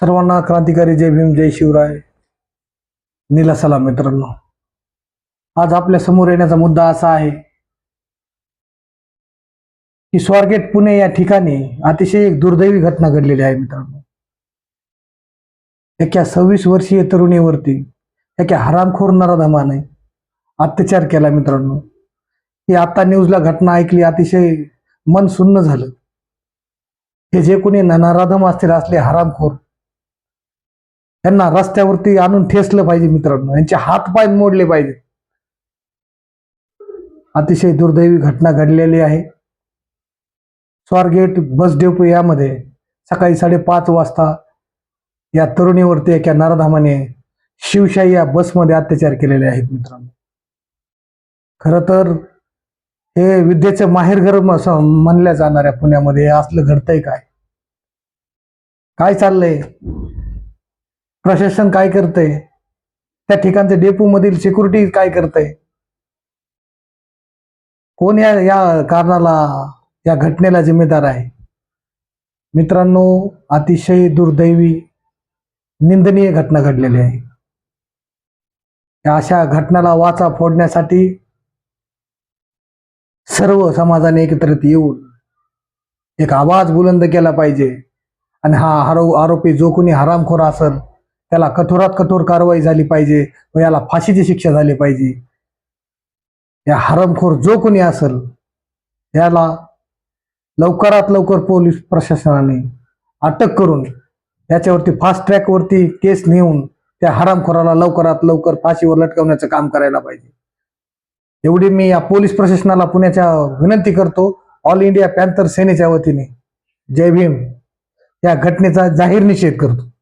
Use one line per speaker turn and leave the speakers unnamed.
सर्वांना क्रांतिकारी जय भीम जय शिवराय. नीला सलाम मित्रांनो. आज आपल्यासमोर येण्याचा मुद्दा असा आहे की स्वारगेट पुणे या ठिकाणी अतिशय एक दुर्दैवी घटना घडलेली आहे मित्रांनो. एका सव्वीस वर्षीय तरुणीवरती एका हरामखोर नराधमाने अत्याचार केला मित्रांनो. ही आता न्यूजला घटना ऐकली अतिशय मन सुन्न झालं. हे जे कोणी न- नराधम असतील असले हरामखोर त्यांना रस्त्यावरती आणून ठेसलं पाहिजे मित्रांनो. यांचे हात पाय मोडले पाहिजे. अतिशय दुर्दैवी घटना घडलेली आहे. स्वारगेट बस डेपो यामध्ये सकाळी साडेपाच वाजता या तरुणीवरती एका नरधामाने शिवशाही या बसमध्ये अत्याचार केलेले आहेत मित्रांनो. खर तर हे विद्येचं माहेरघर असं म्हणल्या जाणाऱ्या पुण्यामध्ये हे असलं घडतंय काय? काय चाललंय? प्रशासन काय करतंय? त्या ठिकाणचे डेपो मधील सिक्युरिटी काय करतंय? कोण या या कारणाला या घटनेला जिम्मेदार आहे? मित्रांनो अतिशय दुर्दैवी निंदनीय घटना घडलेली आहे. या अशा घटनेला वाचा फोडण्यासाठी सर्व समाजाने एकत्रित येऊन एक आवाज बुलंद केला पाहिजे. आणि हा आरो आरोपी जो कोणी हरामखोर असेल त्याला कठोरात कठोर कारवाई झाली पाहिजे व याला फाशीची शिक्षा झाली पाहिजे. या हरमखोर जो कोणी असेल याला लवकरात लवकर पोलीस प्रशासनाने अटक करून याच्यावरती फास्ट ट्रॅकवरती केस नेऊन त्या हरामखोराला लवकरात लवकर फाशीवर लटकवण्याचं काम करायला पाहिजे. एवढी मी या पोलीस प्रशासनाला पुण्याच्या विनंती करतो ऑल इंडिया पॅन्थर सेनेच्या वतीने जय भीम. या घटनेचा जाहीर निषेध करतो.